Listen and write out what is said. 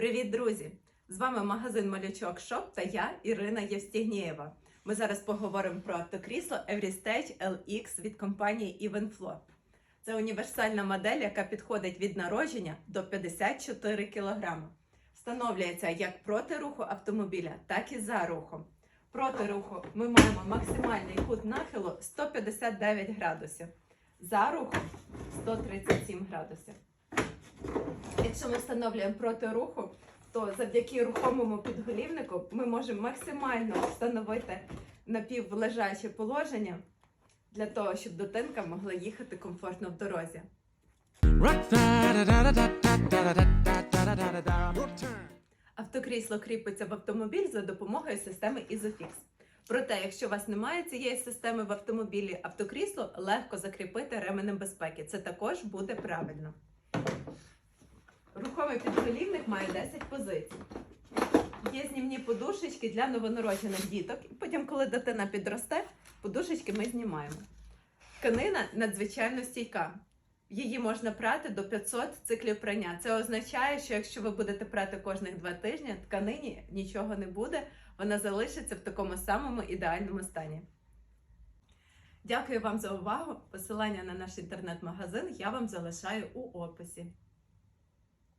Привіт, друзі! З вами магазин Малючок Шоп та я, Ірина Євстігнієва. Ми зараз поговоримо про автокрісло Everystage LX від компанії Evenflow. Це універсальна модель, яка підходить від народження до 54 кг. Встановлюється як проти руху автомобіля, так і за рухом. Проти руху ми маємо максимальний кут нахилу 159 градусів. За рухом 137 градусів. Якщо ми встановлюємо проти руху, то завдяки рухомому підголівнику ми можемо максимально встановити напівлежаче положення для того, щоб дитинка могла їхати комфортно в дорозі. Автокрісло кріпиться в автомобіль за допомогою системи Isofix. Проте, якщо у вас немає цієї системи в автомобілі, автокрісло легко закріпити ременем безпеки. Це також буде правильно. Рухомий підголівник має 10 позицій. Є знімні подушечки для новонароджених діток. Потім, коли дитина підросте, подушечки ми знімаємо. Тканина надзвичайно стійка. Її можна прати до 500 циклів прання. Це означає, що якщо ви будете прати кожних два тижні, тканині нічого не буде, вона залишиться в такому самому ідеальному стані. Дякую вам за увагу. Посилання на наш інтернет-магазин я вам залишаю у описі.